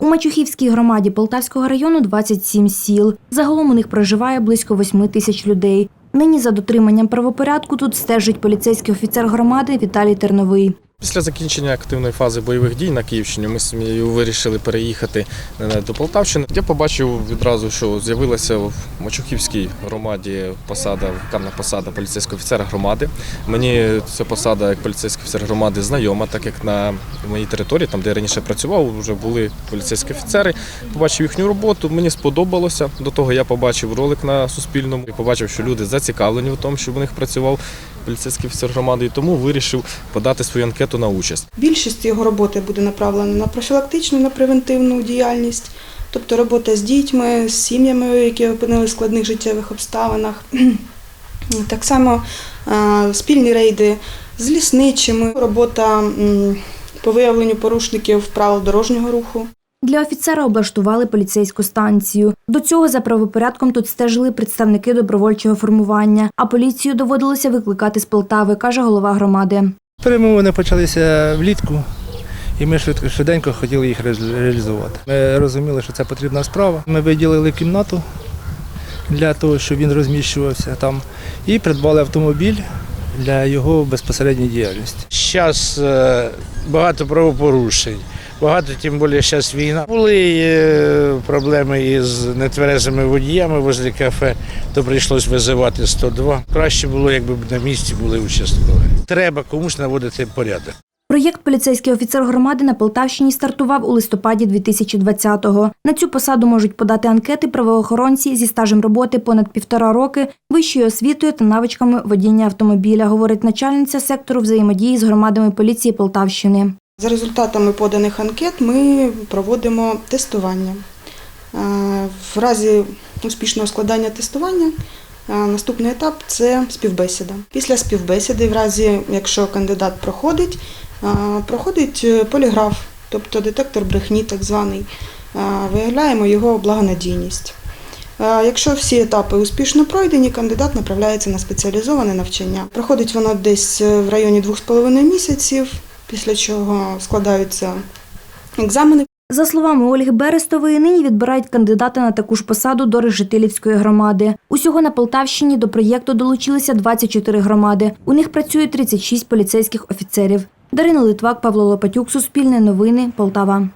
У Мачухівській громаді Полтавського району 27 сіл. Загалом у них проживає близько 8 тисяч людей. Нині за дотриманням правопорядку тут стежить поліцейський офіцер громади Віталій Терновий. Після закінчення активної фази бойових дій на Київщині ми сім'єю вирішили переїхати е, до Полтавщини. Я побачив відразу, що з'явилася в Мачухівській громаді посада, вказана посада поліцейського офіцера громади. Мені ця посада як поліцейський офіцер громади знайома, так як на моїй території, там де я раніше працював, вже були поліцейські офіцери. Побачив їхню роботу, мені сподобалося. До того я побачив ролик на Суспільному і побачив, що люди зацікавлені в тому, щоб у них працював поліцейський офіцер громади, і тому вирішив подати свою анкету на участь. Більшість його роботи буде направлена на профілактичну, на превентивну діяльність, тобто робота з дітьми, з сім'ями, які опинилися в складних життєвих обставинах. Так само спільні рейди з лісничими, робота по виявленню порушників правил дорожнього руху. Для офіцера облаштували поліцейську станцію. До цього за правопорядком тут стежили представники добровольчого формування, а поліцію доводилося викликати з Полтави, каже голова громади. Перемовини почалися влітку, і ми швидко швиденько хотіли їх реалізувати. Ми розуміли, що це потрібна справа. Ми виділили кімнату для того, щоб він розміщувався там, і придбали автомобіль для його безпосередньої діяльності. Зараз багато правопорушень, багато, тим більше зараз війна. Були е, проблеми із нетверезими водіями возле кафе, то прийшлось визивати 102. Краще було, якби на місці були участкові. Треба комусь наводити порядок. Проєкт поліцейський офіцер громади на Полтавщині стартував у листопаді 2020-го. На цю посаду можуть подати анкети правоохоронці зі стажем роботи понад півтора роки, вищою освітою та навичками водіння автомобіля, говорить начальниця сектору взаємодії з громадами поліції Полтавщини. За результатами поданих анкет ми проводимо тестування. В разі успішного складання тестування наступний етап це співбесіда. Після співбесіди, в разі якщо кандидат проходить, проходить е, поліграф, тобто детектор брехні, так званий. Виявляємо його благонадійність. Якщо всі етапи успішно пройдені, кандидат направляється на спеціалізоване навчання. Проходить воно десь е, в районі 2,5 місяців, після чого складаються екзамени. За словами Ольги Берестової, нині відбирають кандидата на таку ж посаду до Решетилівської громади. Усього на Полтавщині до проєкту долучилися 24 громади. У них працює 36 поліцейських офіцерів. Дарина Литвак, Павло Лопатюк, Суспільне новини, Полтава.